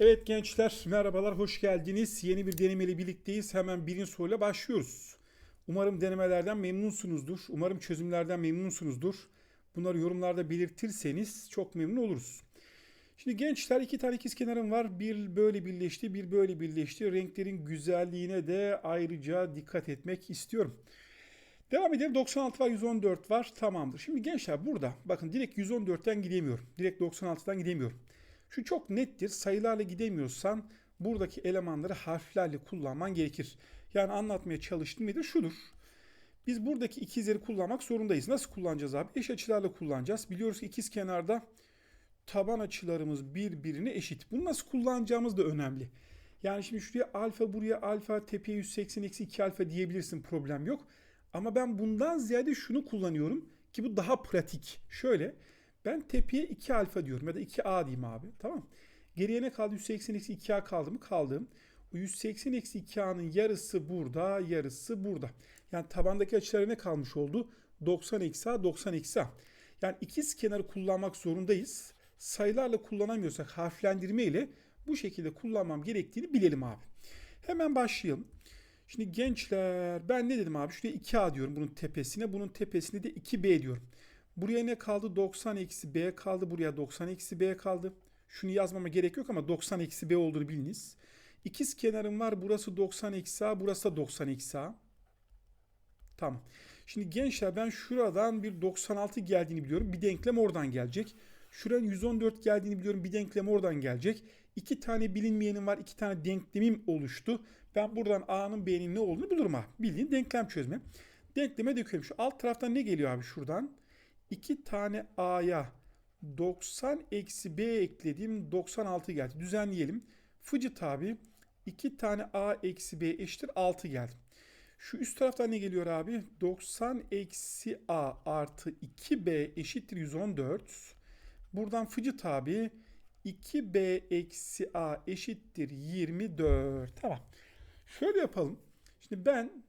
Evet gençler merhabalar hoş geldiniz. Yeni bir denemeli birlikteyiz. Hemen birinci soruyla başlıyoruz. Umarım denemelerden memnunsunuzdur. Umarım çözümlerden memnunsunuzdur. Bunları yorumlarda belirtirseniz çok memnun oluruz. Şimdi gençler iki tane ikizkenarım var. Bir böyle birleşti, bir böyle birleşti. Renklerin güzelliğine de ayrıca dikkat etmek istiyorum. Devam edelim. 96 var, 114 var. Tamamdır. Şimdi gençler burada bakın direkt 114'ten gidemiyorum. Direkt 96'dan gidemiyorum. Şu çok nettir. Sayılarla gidemiyorsan buradaki elemanları harflerle kullanman gerekir. Yani anlatmaya çalıştığım nedir? Şudur. Biz buradaki ikizleri kullanmak zorundayız. Nasıl kullanacağız abi? Eş açılarla kullanacağız. Biliyoruz ki ikiz kenarda taban açılarımız birbirine eşit. Bunu nasıl kullanacağımız da önemli. Yani şimdi şuraya alfa buraya alfa tepeye 180 eksi 2 alfa diyebilirsin problem yok. Ama ben bundan ziyade şunu kullanıyorum ki bu daha pratik. Şöyle ben tepeye 2 alfa diyorum ya da 2a diyeyim abi. Tamam. Geriye ne kaldı? 180 eksi 2a kaldı mı? Kaldı. O 180 eksi 2a'nın yarısı burada, yarısı burada. Yani tabandaki açılara ne kalmış oldu? 90 eksi a, 90 eksi a. Yani ikiz kenarı kullanmak zorundayız. Sayılarla kullanamıyorsak harflendirme ile bu şekilde kullanmam gerektiğini bilelim abi. Hemen başlayalım. Şimdi gençler ben ne dedim abi? Şuraya 2a diyorum bunun tepesine. Bunun tepesine de 2b diyorum. Buraya ne kaldı? 90 eksi b kaldı. Buraya 90 eksi b kaldı. Şunu yazmama gerek yok ama 90 eksi b olduğunu biliniz. İkiz kenarım var. Burası 90 eksi a. Burası da 90 eksi a. Tamam. Şimdi gençler ben şuradan bir 96 geldiğini biliyorum. Bir denklem oradan gelecek. Şuranın 114 geldiğini biliyorum. Bir denklem oradan gelecek. İki tane bilinmeyenim var. iki tane denklemim oluştu. Ben buradan A'nın B'nin ne olduğunu bulurum ha. Bildiğin denklem çözme. Denkleme döküyorum. Şu alt taraftan ne geliyor abi şuradan? 2 tane A'ya 90 eksi B ekledim. 96 geldi. Düzenleyelim. Fıcı tabi 2 tane A eksi B eşittir 6 geldi. Şu üst taraftan ne geliyor abi? 90 eksi A artı 2B eşittir 114. Buradan fıcı tabi 2B eksi A eşittir 24. Tamam. Şöyle yapalım. Şimdi ben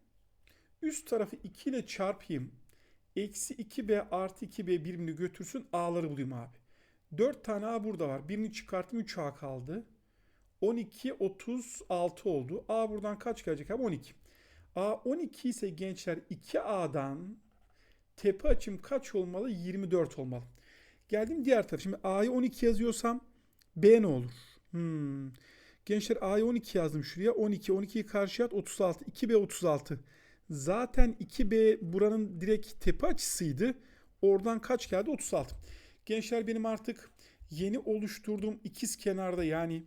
üst tarafı 2 ile çarpayım. Eksi 2B artı 2B birbirini götürsün. A'ları bulayım abi. 4 tane A burada var. Birini çıkarttım 3A kaldı. 12, 36 oldu. A buradan kaç gelecek abi? 12. A 12 ise gençler 2A'dan tepe açım kaç olmalı? 24 olmalı. Geldim diğer taraf. Şimdi A'yı 12 yazıyorsam B ne olur? Hmm. Gençler A'yı 12 yazdım şuraya. 12, 12'yi karşıya at 36. 2B 36. Zaten 2B buranın direkt tepe açısıydı. Oradan kaç geldi? 36. Gençler benim artık yeni oluşturduğum ikiz kenarda yani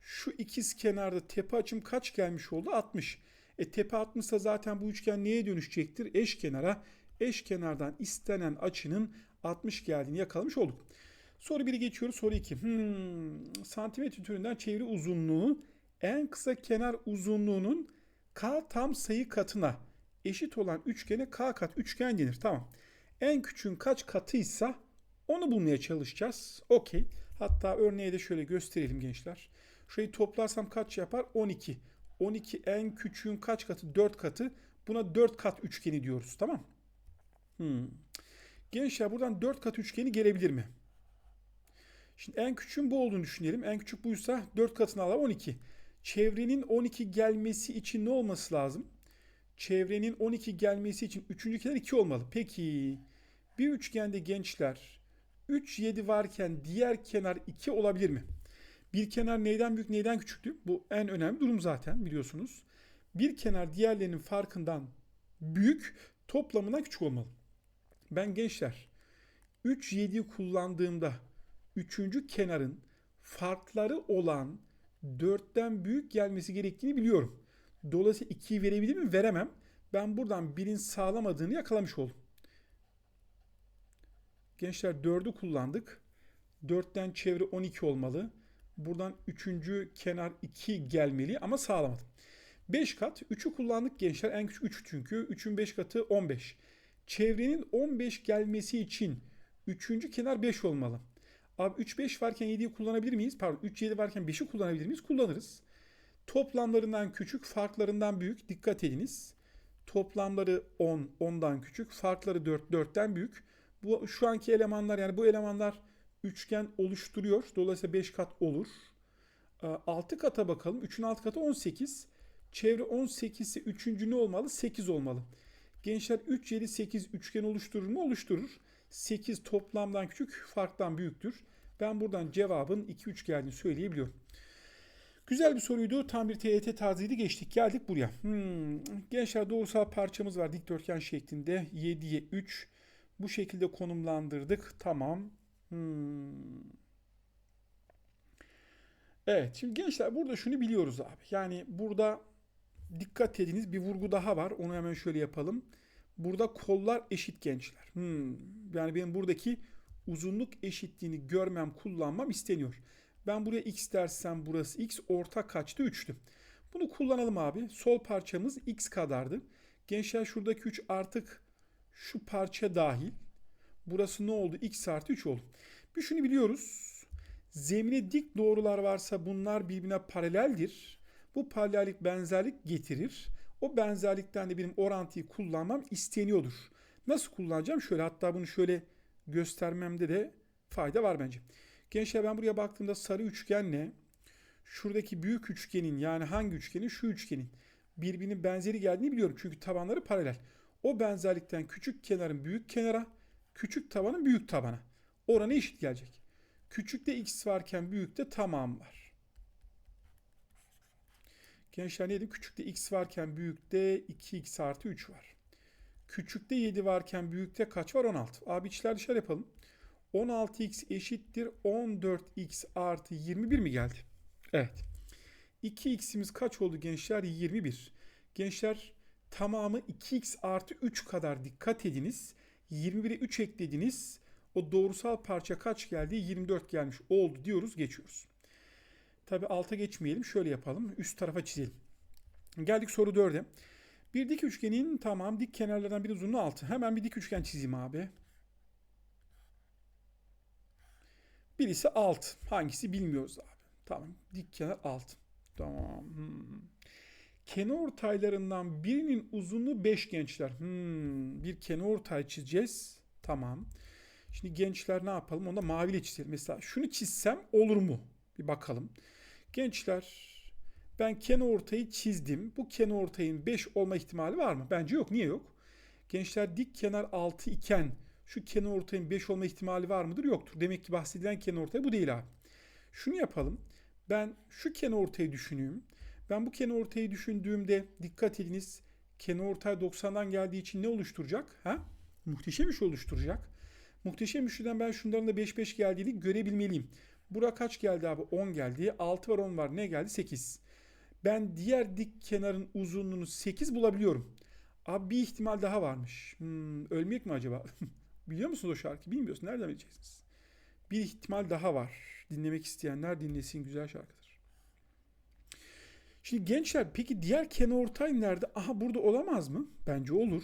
şu ikiz kenarda tepe açım kaç gelmiş oldu? 60. E tepe 60 ise zaten bu üçgen neye dönüşecektir? Eş kenara. Eş kenardan istenen açının 60 geldiğini yakalamış olduk. Soru 1'i geçiyoruz. Soru 2. Hmm, santimetre türünden çevre uzunluğu en kısa kenar uzunluğunun k tam sayı katına eşit olan üçgene k kat üçgen denir. Tamam. En küçüğün kaç katıysa onu bulmaya çalışacağız. Okey. Hatta örneği de şöyle gösterelim gençler. Şurayı toplarsam kaç yapar? 12. 12 en küçüğün kaç katı? 4 katı. Buna 4 kat üçgeni diyoruz. Tamam. Hmm. Gençler buradan 4 kat üçgeni gelebilir mi? Şimdi en küçüğün bu olduğunu düşünelim. En küçük buysa 4 katını alalım 12. Çevrenin 12 gelmesi için ne olması lazım? Çevrenin 12 gelmesi için 3. kenar 2 olmalı. Peki bir üçgende gençler 3, 7 varken diğer kenar 2 olabilir mi? Bir kenar neyden büyük neyden küçüktü? Bu en önemli durum zaten biliyorsunuz. Bir kenar diğerlerinin farkından büyük toplamından küçük olmalı. Ben gençler 3, 7'yi kullandığımda üçüncü kenarın farkları olan 4'ten büyük gelmesi gerektiğini biliyorum. Dolayısıyla 2'yi verebilir mi? Veremem. Ben buradan birin sağlamadığını yakalamış oldum. Gençler 4'ü kullandık. 4'ten çevre 12 olmalı. Buradan 3. kenar 2 gelmeli ama sağlamadım. 5 kat 3'ü kullandık gençler. En küçük 3 çünkü. 3'ün 5 katı 15. Çevrenin 15 gelmesi için 3. kenar 5 olmalı. Abi 3 5 varken 7'yi kullanabilir miyiz? Pardon 3 7 varken 5'i kullanabilir miyiz? Kullanırız. Toplamlarından küçük, farklarından büyük. Dikkat ediniz. Toplamları 10, 10'dan küçük, farkları 4, 4'ten büyük. Bu şu anki elemanlar yani bu elemanlar üçgen oluşturuyor. Dolayısıyla 5 kat olur. Ee, 6 kata bakalım. 3'ün 6 katı 18. Çevre 18 ise 3. ne olmalı? 8 olmalı. Gençler 3, 7, 8 üçgen oluşturur mu? Oluşturur. 8 toplamdan küçük, farktan büyüktür. Ben buradan cevabın 2, 3 geldiğini söyleyebiliyorum. Güzel bir soruydu. Tam bir TYT tarzıydı. Geçtik geldik buraya. Hmm. Gençler doğrusal parçamız var dikdörtgen şeklinde. 7'ye 3. Bu şekilde konumlandırdık. Tamam. Hmm. Evet şimdi gençler burada şunu biliyoruz abi. Yani burada dikkat ediniz bir vurgu daha var. Onu hemen şöyle yapalım. Burada kollar eşit gençler. Hmm. Yani benim buradaki uzunluk eşitliğini görmem, kullanmam isteniyor. Ben buraya x dersem burası x orta kaçtı? 3'tü. Bunu kullanalım abi. Sol parçamız x kadardı. Gençler şuradaki 3 artık şu parça dahil. Burası ne oldu? x artı 3 oldu. Bir şunu biliyoruz. Zemine dik doğrular varsa bunlar birbirine paraleldir. Bu paralellik benzerlik getirir. O benzerlikten de benim orantıyı kullanmam isteniyordur. Nasıl kullanacağım? Şöyle hatta bunu şöyle göstermemde de fayda var bence. Gençler ben buraya baktığımda sarı üçgenle şuradaki büyük üçgenin yani hangi üçgenin? Şu üçgenin birbirinin benzeri geldiğini biliyorum. Çünkü tabanları paralel. O benzerlikten küçük kenarın büyük kenara, küçük tabanın büyük tabana. Oranı eşit gelecek. Küçükte x varken büyükte tamam var. Gençler neydi? Küçükte x varken büyükte 2x artı 3 var. Küçükte 7 varken büyükte kaç var? 16. Abi içler dışarı yapalım. 16x eşittir 14x artı 21 mi geldi? Evet. 2x'imiz kaç oldu gençler? 21. Gençler tamamı 2x artı 3 kadar dikkat ediniz. 21'e 3 eklediniz. O doğrusal parça kaç geldi? 24 gelmiş oldu diyoruz geçiyoruz. Tabi alta geçmeyelim. Şöyle yapalım. Üst tarafa çizelim. Geldik soru 4'e. Bir dik üçgenin tamam dik kenarlardan bir uzunluğu 6. Hemen bir dik üçgen çizeyim abi. Birisi alt. Hangisi bilmiyoruz abi. Tamam. Dik kenar alt. Tamam. Hmm. Kenar ortaylarından birinin uzunluğu 5 gençler. Hmm. Bir kenar ortay çizeceğiz. Tamam. Şimdi gençler ne yapalım? Onu maviyle çizelim. Mesela şunu çizsem olur mu? Bir bakalım. Gençler ben kenar ortayı çizdim. Bu kenar ortayın 5 olma ihtimali var mı? Bence yok. Niye yok? Gençler dik kenar 6 iken şu kenar ortayın 5 olma ihtimali var mıdır? Yoktur. Demek ki bahsedilen kenar ortay bu değil abi. Şunu yapalım. Ben şu kenar ortayı düşüneyim. Ben bu kenar ortayı düşündüğümde dikkat ediniz. Kenar ortay 90'dan geldiği için ne oluşturacak? Ha? Muhteşem iş oluşturacak. Muhteşem üçlüden ben şunların da 5 5 geldiğini görebilmeliyim. Bura kaç geldi abi? 10 geldi. 6 var 10 var. Ne geldi? 8. Ben diğer dik kenarın uzunluğunu 8 bulabiliyorum. Abi bir ihtimal daha varmış. Hmm, ölmek mi acaba? Biliyor musunuz o şarkı? Bilmiyorsun. Nereden bileceksiniz? Bir ihtimal daha var. Dinlemek isteyenler dinlesin. Güzel şarkıdır. Şimdi gençler peki diğer kenar ortay nerede? Aha burada olamaz mı? Bence olur.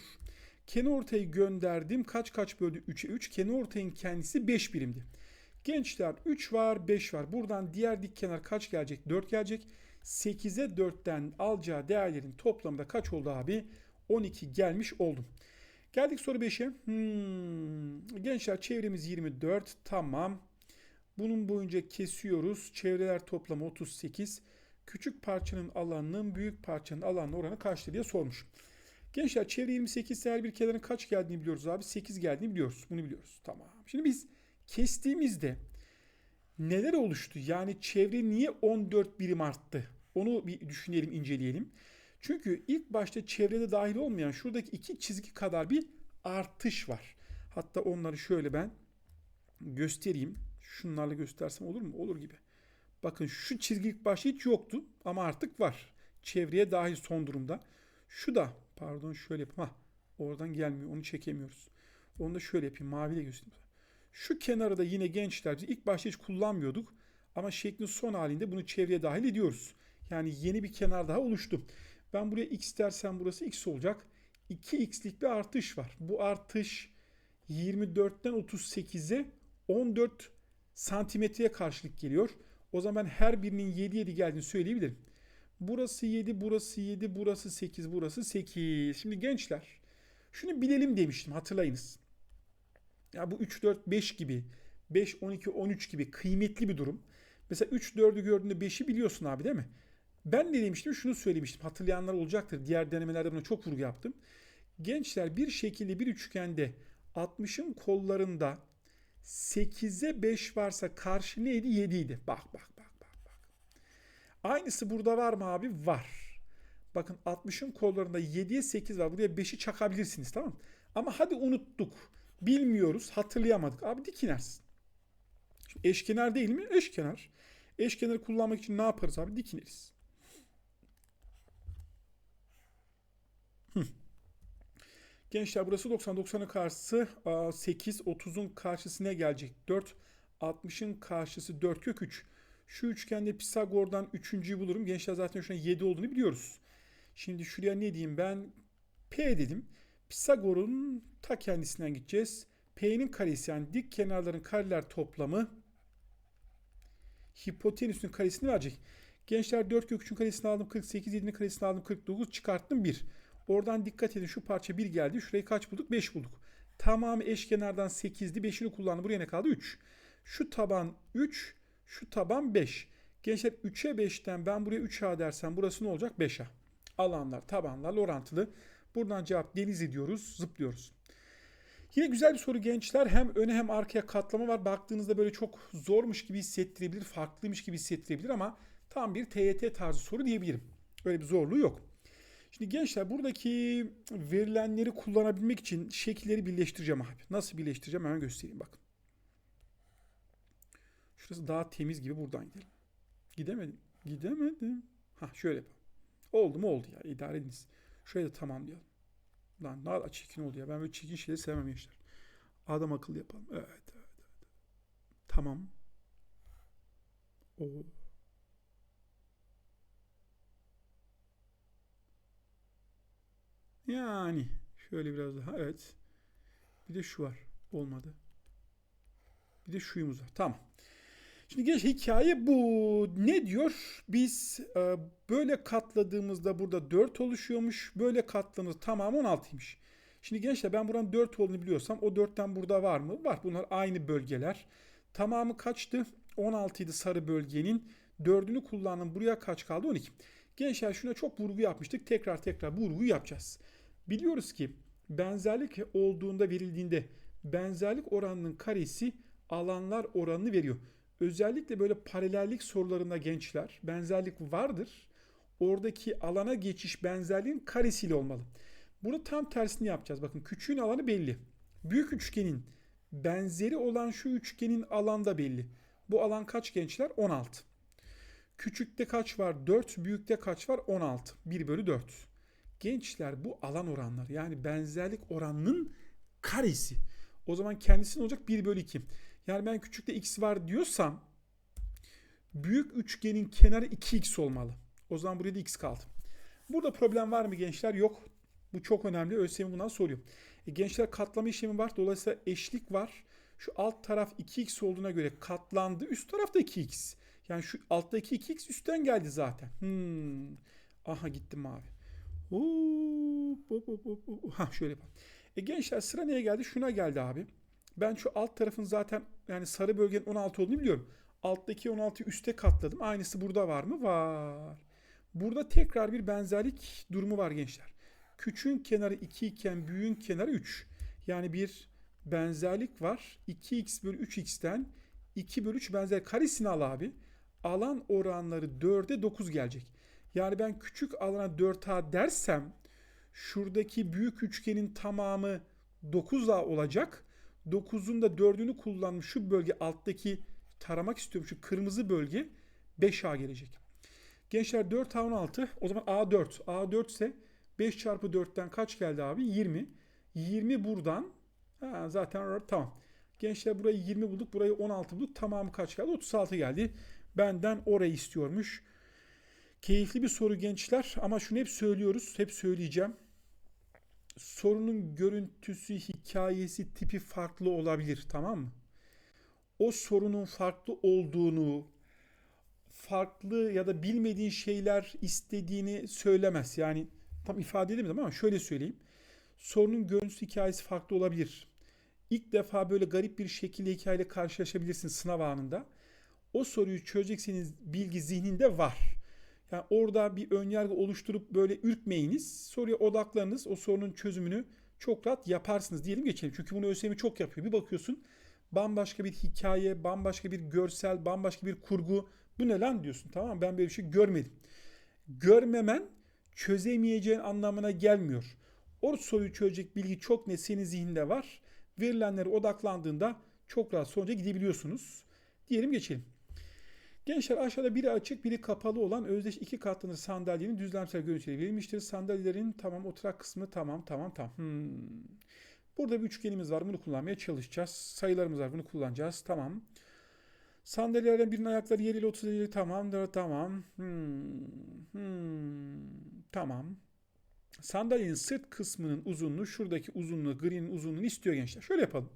Kenar ortayı gönderdim. Kaç kaç böldü? 3'e 3. Kenar ortayın kendisi 5 birimdi. Gençler 3 var 5 var. Buradan diğer dik kenar kaç gelecek? 4 gelecek. 8'e 4'ten alacağı değerlerin toplamı da kaç oldu abi? 12 gelmiş oldum. Geldik soru 5'e. Hmm. Gençler çevremiz 24. Tamam. Bunun boyunca kesiyoruz. Çevreler toplamı 38. Küçük parçanın alanının büyük parçanın alanının oranı kaçtır diye sormuş. Gençler çevre 28 her bir kenarın kaç geldiğini biliyoruz abi. 8 geldiğini biliyoruz. Bunu biliyoruz. Tamam. Şimdi biz kestiğimizde neler oluştu? Yani çevre niye 14 birim arttı? Onu bir düşünelim, inceleyelim. Çünkü ilk başta çevrede dahil olmayan şuradaki iki çizgi kadar bir artış var. Hatta onları şöyle ben göstereyim. Şunlarla göstersem olur mu? Olur gibi. Bakın şu çizgi ilk başta hiç yoktu ama artık var. Çevreye dahil son durumda. Şu da pardon şöyle yapayım. Hah, oradan gelmiyor. Onu çekemiyoruz. Onu da şöyle yapayım. Maviyle göstereyim. Şu kenarı da yine gençler ilk başta hiç kullanmıyorduk. Ama şeklin son halinde bunu çevreye dahil ediyoruz. Yani yeni bir kenar daha oluştu. Ben buraya x dersem burası x olacak. 2x'lik bir artış var. Bu artış 24'ten 38'e 14 santimetreye karşılık geliyor. O zaman her birinin 7 7 geldiğini söyleyebilirim. Burası 7, burası 7, burası 8, burası 8. Şimdi gençler şunu bilelim demiştim hatırlayınız. Ya bu 3, 4, 5 gibi 5, 12, 13 gibi kıymetli bir durum. Mesela 3 4'ü gördüğünde 5'i biliyorsun abi değil mi? Ben ne demiştim? Şunu söylemiştim. Hatırlayanlar olacaktır. Diğer denemelerde buna çok vurgu yaptım. Gençler bir şekilde bir üçgende 60'ın kollarında 8'e 5 varsa karşı neydi? 7 idi. Bak bak bak bak bak. Aynısı burada var mı abi? Var. Bakın 60'ın kollarında 7'ye 8 var. Buraya 5'i çakabilirsiniz tamam mı? Ama hadi unuttuk. Bilmiyoruz, hatırlayamadık. Abi dik inersin. Şimdi eşkenar değil mi? Eşkenar. Eşkenarı kullanmak için ne yaparız abi? Dik Gençler burası 90. 90'ın karşısı 8. 30'un karşısı ne gelecek? 4. 60'ın karşısı 4 kök 3. Şu üçgende Pisagor'dan 3.'yü bulurum. Gençler zaten şu an 7 olduğunu biliyoruz. Şimdi şuraya ne diyeyim ben? P dedim. Pisagor'un ta kendisinden gideceğiz. P'nin karesi yani dik kenarların kareler toplamı hipotenüsün karesini verecek. Gençler 4 kök 3'ün karesini aldım 48, 7'nin karesini aldım 49, çıkarttım 1. Oradan dikkat edin şu parça 1 geldi. Şurayı kaç bulduk? 5 bulduk. Tamamı eşkenardan 8'di. 5'ini kullandı. Buraya ne kaldı? 3. Şu taban 3, şu taban 5. Gençler 3'e 5'ten ben buraya 3A dersem burası ne olacak? 5A. Alanlar, tabanlar orantılı. Buradan cevap deniz ediyoruz, zıplıyoruz. Yine güzel bir soru gençler. Hem öne hem arkaya katlama var. Baktığınızda böyle çok zormuş gibi hissettirebilir, farklıymış gibi hissettirebilir ama tam bir TYT tarzı soru diyebilirim. Öyle bir zorluğu yok. Şimdi gençler buradaki verilenleri kullanabilmek için şekilleri birleştireceğim abi. Nasıl birleştireceğim hemen göstereyim bak. Şurası daha temiz gibi buradan gidelim. Gidemedim. Gidemedim. Ha şöyle yapalım. Oldu mu oldu ya idare ediniz. Şurayı da tamamlayalım. Lan ne kadar çirkin oldu ya. Ben böyle çirkin şeyleri sevmem gençler. Adam akıllı yapalım. Evet, evet, evet. Tamam. O. Yani şöyle biraz daha evet. Bir de şu var. Olmadı. Bir de şuyumuz var. Tamam. Şimdi geç hikaye bu. Ne diyor? Biz e, böyle katladığımızda burada 4 oluşuyormuş. Böyle katladığımızda tamamı 16'ymış. Şimdi gençler ben buranın 4 olduğunu biliyorsam o 4'ten burada var mı? Var. Bunlar aynı bölgeler. Tamamı kaçtı? 16 idi sarı bölgenin. 4'ünü kullandım. Buraya kaç kaldı? 12. Gençler şuna çok vurgu yapmıştık. Tekrar tekrar bu vurguyu yapacağız. Biliyoruz ki benzerlik olduğunda verildiğinde benzerlik oranının karesi alanlar oranını veriyor. Özellikle böyle paralellik sorularında gençler benzerlik vardır. Oradaki alana geçiş benzerliğin karesiyle olmalı. Bunu tam tersini yapacağız. Bakın küçüğün alanı belli. Büyük üçgenin benzeri olan şu üçgenin alanda belli. Bu alan kaç gençler? 16. Küçükte kaç var? 4. Büyükte kaç var? 16. 1 bölü 4. Gençler bu alan oranları yani benzerlik oranının karesi. O zaman kendisi ne olacak? 1 bölü 2. Yani ben küçükte x var diyorsam büyük üçgenin kenarı 2x olmalı. O zaman buraya da x kaldı. Burada problem var mı gençler? Yok. Bu çok önemli. ÖSYM bundan soruyor. E, gençler katlama işlemi var. Dolayısıyla eşlik var. Şu alt taraf 2x olduğuna göre katlandı. Üst taraf da 2x. Yani şu alttaki 2x üstten geldi zaten. Hmm. Aha gittim abi. Ha şöyle yapalım. E gençler sıra neye geldi? Şuna geldi abi. Ben şu alt tarafın zaten yani sarı bölgenin 16 olduğunu biliyorum. Alttaki 16'yı üste katladım. Aynısı burada var mı? Var. Burada tekrar bir benzerlik durumu var gençler. Küçüğün kenarı 2 iken büyüğün kenarı 3. Yani bir benzerlik var. 2x bölü 3x'ten 2 bölü 3 benzer karesini al abi. Alan oranları 4'e 9 gelecek. Yani ben küçük alana 4A dersem şuradaki büyük üçgenin tamamı 9A olacak. 9'un da 4'ünü kullanmış şu bölge alttaki taramak istiyorum. Şu kırmızı bölge 5A gelecek. Gençler 4A 16 o zaman A4. A4 ise 5 çarpı 4'ten kaç geldi abi? 20. 20 buradan ha, zaten tamam. Gençler burayı 20 bulduk. Burayı 16 bulduk. Tamamı kaç geldi? 36 geldi. Benden orayı istiyormuş. Keyifli bir soru gençler ama şunu hep söylüyoruz. Hep söyleyeceğim. Sorunun görüntüsü, hikayesi, tipi farklı olabilir. Tamam mı? O sorunun farklı olduğunu, farklı ya da bilmediğin şeyler istediğini söylemez. Yani tam ifade edemedim ama şöyle söyleyeyim. Sorunun görüntüsü hikayesi farklı olabilir. İlk defa böyle garip bir şekilde hikayeyle karşılaşabilirsin sınav anında. o soruyu çözeceksiniz bilgi zihninde var. Yani orada bir önyargı oluşturup böyle ürkmeyiniz. Soruya odaklanınız. O sorunun çözümünü çok rahat yaparsınız diyelim geçelim. Çünkü bunu ÖSYM çok yapıyor. Bir bakıyorsun bambaşka bir hikaye, bambaşka bir görsel, bambaşka bir kurgu. Bu ne lan diyorsun tamam mı? Ben böyle bir şey görmedim. Görmemen çözemeyeceğin anlamına gelmiyor. O soruyu çözecek bilgi çok net senin zihninde var. Verilenlere odaklandığında çok rahat sonuca gidebiliyorsunuz. Diyelim geçelim. Gençler aşağıda biri açık biri kapalı olan özdeş iki katlanır sandalyenin düzlemsel görüntüleri verilmiştir. Sandalyelerin tamam oturak kısmı tamam tamam tamam. Hmm. Burada bir üçgenimiz var. Bunu kullanmaya çalışacağız. Sayılarımız var. Bunu kullanacağız. Tamam. Sandalyelerden birinin ayakları yeriyle 30 derece tamam. Tamam. Hmm. Hmm. Tamam. Sandalyenin sırt kısmının uzunluğu şuradaki uzunluğu gri'nin uzunluğunu istiyor gençler. Şöyle yapalım.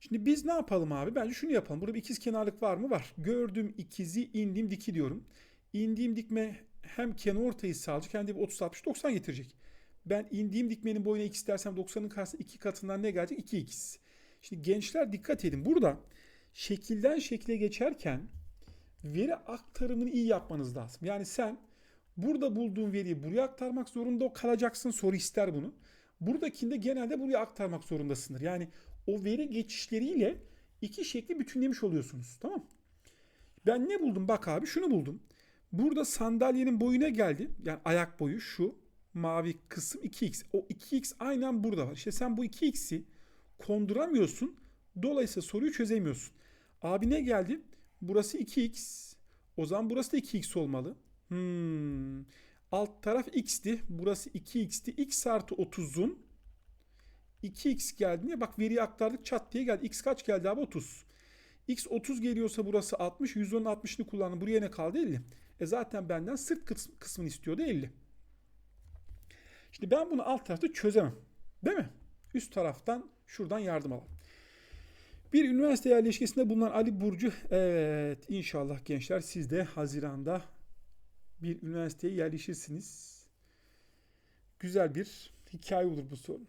Şimdi biz ne yapalım abi? Bence şunu yapalım. Burada bir ikiz kenarlık var mı? Var. Gördüm ikizi indiğim diki diyorum. İndiğim dikme hem kenar ortayı sağlayacak hem de 30 60 90 getirecek. Ben indiğim dikmenin boyuna x dersem 90'ın karşısında 2 katından ne gelecek? 2x. Şimdi gençler dikkat edin. Burada şekilden şekile geçerken veri aktarımını iyi yapmanız lazım. Yani sen burada bulduğun veriyi buraya aktarmak zorunda kalacaksın. Soru ister bunu. Buradakinde genelde buraya aktarmak zorundasındır. Yani o veri geçişleriyle iki şekli bütünlemiş oluyorsunuz. Tamam Ben ne buldum? Bak abi şunu buldum. Burada sandalyenin boyuna geldi. Yani ayak boyu şu mavi kısım 2x. O 2x aynen burada var. İşte sen bu 2x'i konduramıyorsun. Dolayısıyla soruyu çözemiyorsun. Abi ne geldi? Burası 2x. O zaman burası da 2x olmalı. Hmm. Alt taraf x'ti. Burası 2x'ti. x artı 30'un 2x geldi. Niye? Bak veriyi aktardık çat diye geldi. x kaç geldi abi? 30. x 30 geliyorsa burası 60. 110'un 60'ını kullandım. Buraya ne kaldı? 50. E zaten benden sırt kısmını istiyordu 50. Şimdi ben bunu alt tarafta çözemem. Değil mi? Üst taraftan şuradan yardım alalım. Bir üniversite yerleşkesinde bulunan Ali Burcu. Evet inşallah gençler siz de Haziran'da bir üniversiteye yerleşirsiniz. Güzel bir hikaye olur bu sorun.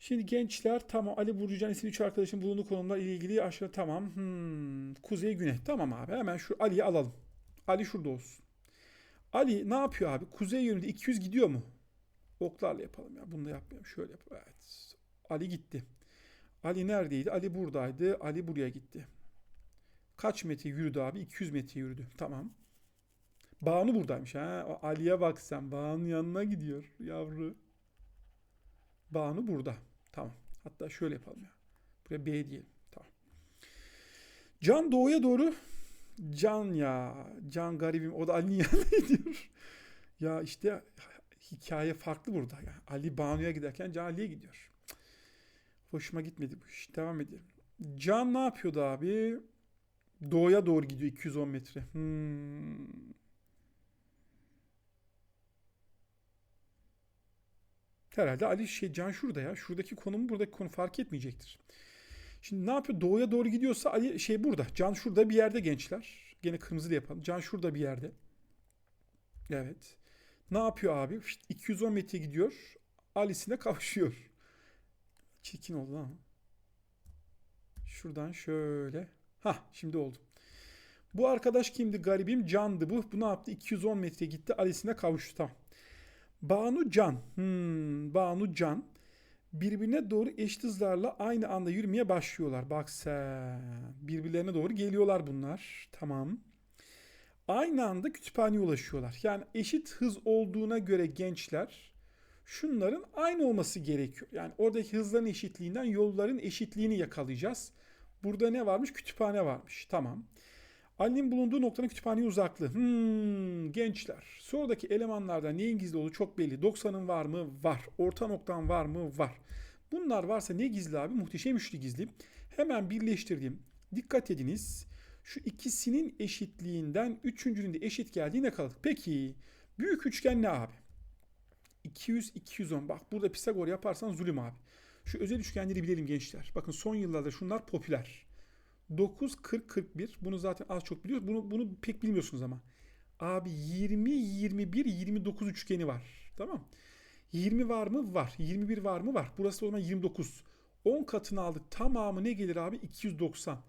Şimdi gençler tamam Ali Burcucan isimli üç arkadaşın bulunduğu konumla ilgili aşağı tamam. Hmm, kuzey güney. Tamam abi hemen şu Ali'yi alalım. Ali şurada olsun. Ali ne yapıyor abi? Kuzey yönünde 200 gidiyor mu? Oklarla yapalım ya. Bunu da yapmayalım. Şöyle yapalım. Evet. Ali gitti. Ali neredeydi? Ali buradaydı. Ali buraya gitti. Kaç metre yürüdü abi? 200 metre yürüdü. Tamam. Banu buradaymış. Ha? Ali'ye bak sen. Banu'nun yanına gidiyor yavru. Banu burada. Tamam. Hatta şöyle yapalım ya. Buraya B diyelim. Tamam. Can doğuya doğru. Can ya. Can garibim. O da Ali'nin yanına. Ya işte hikaye farklı burada. Yani Ali Banu'ya giderken Can Ali'ye gidiyor. Hoşuma gitmedi bu iş. Devam edelim. Can ne yapıyordu abi? Doğuya doğru gidiyor 210 metre. Hmm. Herhalde Ali şey Can şurada ya. Şuradaki konumu buradaki konu fark etmeyecektir. Şimdi ne yapıyor? Doğuya doğru gidiyorsa Ali şey burada. Can şurada bir yerde gençler. Gene kırmızı yapalım. Can şurada bir yerde. Evet. Ne yapıyor abi? İşte 210 metre gidiyor. Ali'sine kavuşuyor. Çirkin oldu lan. Şuradan şöyle. Ha şimdi oldu. Bu arkadaş kimdi garibim? Can'dı bu. Bu ne yaptı? 210 metre gitti. Ali'sine kavuştu. Tamam. Banu Can. Hmm, Banu Can. Birbirine doğru eşit hızlarla aynı anda yürümeye başlıyorlar. Bak sen. Birbirlerine doğru geliyorlar bunlar. Tamam. Aynı anda kütüphaneye ulaşıyorlar. Yani eşit hız olduğuna göre gençler şunların aynı olması gerekiyor. Yani oradaki hızların eşitliğinden yolların eşitliğini yakalayacağız. Burada ne varmış? Kütüphane varmış. Tamam. Ali'nin bulunduğu noktanın kütüphaneye uzaklığı. Hmm, gençler. Sonraki elemanlarda neyin gizli olduğu çok belli. 90'ın var mı? Var. Orta noktan var mı? Var. Bunlar varsa ne gizli abi? Muhteşem üçlü gizli. Hemen birleştirdim. Dikkat ediniz. Şu ikisinin eşitliğinden üçüncünün de eşit geldiğine kalır. Peki büyük üçgen ne abi? 200, 210. Bak burada Pisagor yaparsan zulüm abi. Şu özel üçgenleri bilelim gençler. Bakın son yıllarda şunlar popüler. 9, 40, 41. Bunu zaten az çok biliyoruz. Bunu, bunu pek bilmiyorsunuz ama. Abi 20, 21, 29 üçgeni var. Tamam. 20 var mı? Var. 21 var mı? Var. Burası o zaman 29. 10 katını aldık. Tamamı ne gelir abi? 290.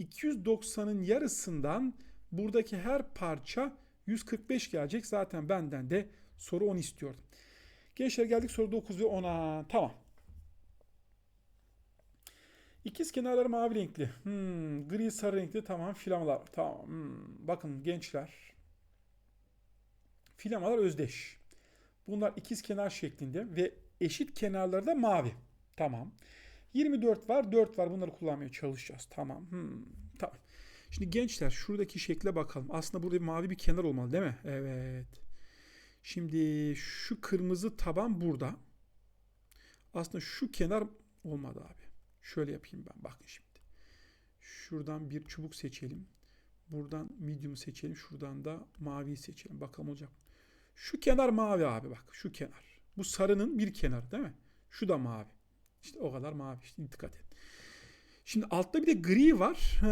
290'ın yarısından buradaki her parça 145 gelecek. Zaten benden de soru 10 istiyordum. Gençler geldik soru 9 ve 10'a. Tamam. İkiz kenarları mavi renkli. Hmm, gri sarı renkli tamam filamalar. Tamam. Hmm, bakın gençler. Filamalar özdeş. Bunlar ikiz kenar şeklinde ve eşit kenarları da mavi. Tamam. 24 var, 4 var. Bunları kullanmaya çalışacağız. Tamam. Hmm, tamam. Şimdi gençler şuradaki şekle bakalım. Aslında burada bir mavi bir kenar olmalı değil mi? Evet. Şimdi şu kırmızı taban burada. Aslında şu kenar olmadı abi. Şöyle yapayım ben. Bakın şimdi. Şuradan bir çubuk seçelim. Buradan medium seçelim. Şuradan da maviyi seçelim. Bakalım olacak. Şu kenar mavi abi bak. Şu kenar. Bu sarının bir kenarı değil mi? Şu da mavi. İşte o kadar mavi. İşte dikkat et. Şimdi altta bir de gri var. He,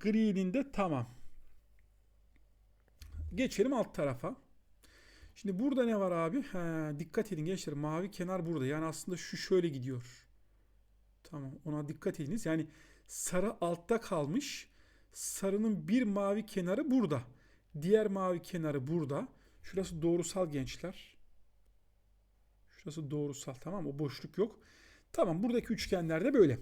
gri'nin de tamam. Geçelim alt tarafa. Şimdi burada ne var abi? He, dikkat edin gençler. Mavi kenar burada. Yani aslında şu şöyle gidiyor. Tamam ona dikkat ediniz. Yani sarı altta kalmış. Sarının bir mavi kenarı burada. Diğer mavi kenarı burada. Şurası doğrusal gençler. Şurası doğrusal tamam? O boşluk yok. Tamam buradaki üçgenler de böyle.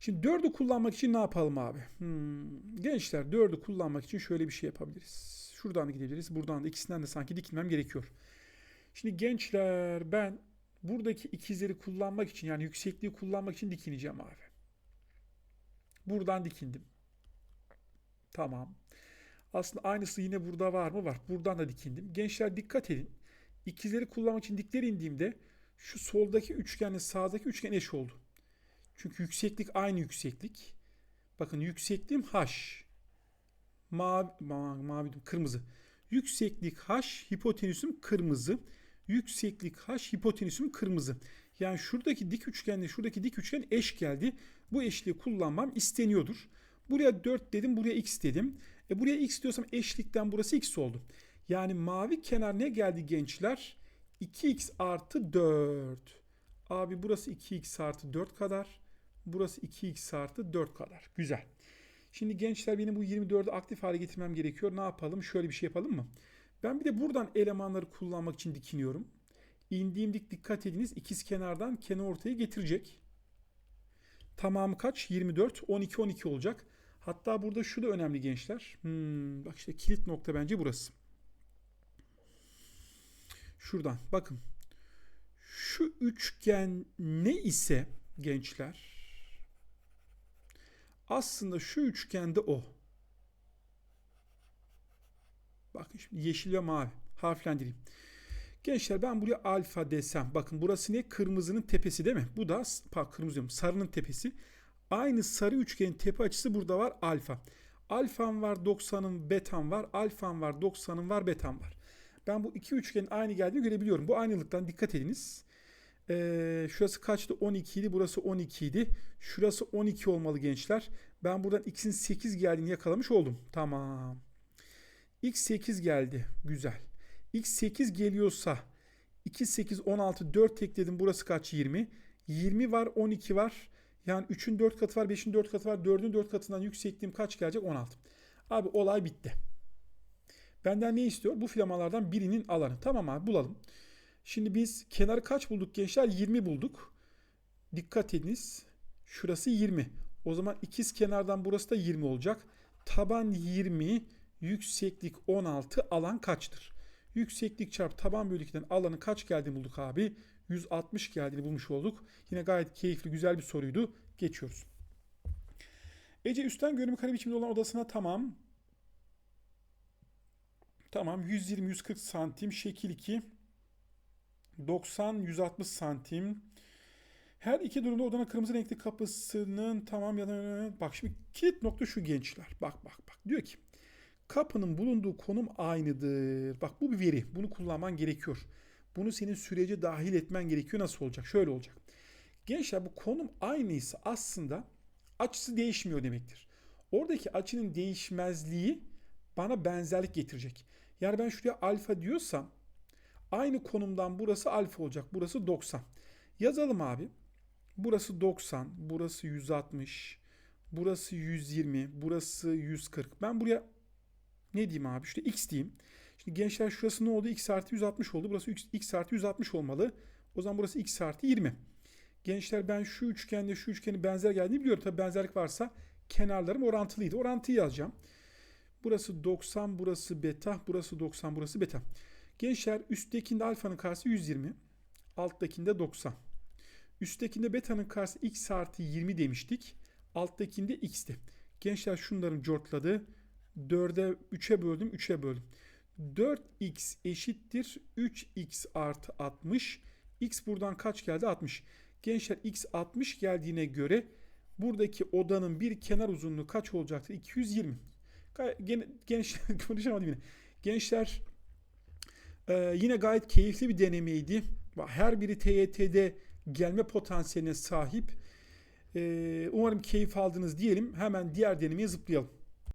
Şimdi 4'ü kullanmak için ne yapalım abi? Hmm, gençler 4'ü kullanmak için şöyle bir şey yapabiliriz. Şuradan da gidebiliriz. Buradan da ikisinden de sanki dikilmem gerekiyor. Şimdi gençler ben buradaki ikizleri kullanmak için yani yüksekliği kullanmak için dikineceğim abi. Buradan dikindim. Tamam. Aslında aynısı yine burada var mı? Var. Buradan da dikindim. Gençler dikkat edin. İkizleri kullanmak için dikleri indiğimde şu soldaki üçgenle sağdaki üçgen eş oldu. Çünkü yükseklik aynı yükseklik. Bakın yüksekliğim h. Mavi, mavi, mavi kırmızı. Yükseklik h, hipotenüsüm kırmızı. Yükseklik h, hipotenüsüm kırmızı. Yani şuradaki dik üçgenle şuradaki dik üçgen eş geldi. Bu eşliği kullanmam isteniyordur. Buraya 4 dedim, buraya x dedim. E buraya x diyorsam eşlikten burası x oldu. Yani mavi kenar ne geldi gençler? 2x artı 4. Abi burası 2x artı 4 kadar. Burası 2x artı 4 kadar. Güzel. Şimdi gençler benim bu 24'ü aktif hale getirmem gerekiyor. Ne yapalım? Şöyle bir şey yapalım mı? Ben bir de buradan elemanları kullanmak için dikiniyorum. İndiğim dik dikkat ediniz. ikiz kenardan kenar ortaya getirecek. Tamamı kaç? 24. 12 12 olacak. Hatta burada şu da önemli gençler. Hmm, bak işte kilit nokta bence burası. Şuradan bakın. Şu üçgen ne ise gençler aslında şu üçgende o. Bakın şimdi yeşil ve mavi harflendireyim. Gençler ben buraya alfa desem. Bakın burası ne? Kırmızının tepesi değil mi? Bu da pardon, kırmızı diyorum. Sarının tepesi. Aynı sarı üçgenin tepe açısı burada var alfa. Alfam var 90'ım betam var. Alfam var 90'ım var betam var. Ben bu iki üçgenin aynı geldiğini görebiliyorum. Bu aynılıktan dikkat ediniz. Ee, şurası kaçtı? 12 idi. Burası 12 idi. Şurası 12 olmalı gençler. Ben buradan x'in 8 geldiğini yakalamış oldum. Tamam. X 8 geldi. Güzel. x 8 geliyorsa 2, 8, 16, 4 ekledim. Burası kaç? 20. 20 var, 12 var. Yani 3'ün 4 katı var, 5'in 4 katı var. 4'ün 4 katından yüksekliğim kaç gelecek? 16. Abi olay bitti. Benden ne istiyor? Bu filamalardan birinin alanı. Tamam abi bulalım. Şimdi biz kenarı kaç bulduk gençler? 20 bulduk. Dikkat ediniz. Şurası 20. O zaman ikiz kenardan burası da 20 olacak. Taban 20, yükseklik 16, alan kaçtır? Yükseklik çarpı taban bölü 2'den alanın kaç geldiğini bulduk abi. 160 geldiğini bulmuş olduk. Yine gayet keyifli, güzel bir soruydu. Geçiyoruz. Ece üstten görünümü kare biçimde olan odasına tamam. Tamam 120-140 santim şekil 2. 90-160 santim. Her iki durumda odanın kırmızı renkli kapısının tamam ya da bak şimdi kilit nokta şu gençler. Bak bak bak diyor ki kapının bulunduğu konum aynıdır. Bak bu bir veri. Bunu kullanman gerekiyor. Bunu senin sürece dahil etmen gerekiyor. Nasıl olacak? Şöyle olacak. Gençler bu konum aynıysa aslında açısı değişmiyor demektir. Oradaki açının değişmezliği bana benzerlik getirecek. Yani ben şuraya alfa diyorsam aynı konumdan burası alfa olacak. Burası 90. Yazalım abi. Burası 90, burası 160, Burası 120. Burası 140. Ben buraya ne diyeyim abi? İşte x diyeyim. Şimdi gençler şurası ne oldu? x artı 160 oldu. Burası x, artı 160 olmalı. O zaman burası x artı 20. Gençler ben şu üçgende şu üçgenin benzer geldiğini biliyorum. Tabi benzerlik varsa kenarlarım orantılıydı. Orantıyı yazacağım. Burası 90, burası beta, burası 90, burası beta. Gençler üsttekinde alfanın karşısı 120, alttakinde 90. Üsttekinde beta'nın karşısı x artı 20 demiştik. Alttakinde x'ti. Gençler şunların cortladı. 4'e 3'e böldüm, 3'e böldüm. 4x eşittir 3x artı 60. X buradan kaç geldi? 60. Gençler x 60 geldiğine göre buradaki odanın bir kenar uzunluğu kaç olacaktır? 220. Gay- Gene, gençler konuşamadım yine. Gençler e, yine gayet keyifli bir denemeydi. Her biri TYT'de gelme potansiyeline sahip. E, umarım keyif aldınız diyelim. Hemen diğer denemeye zıplayalım.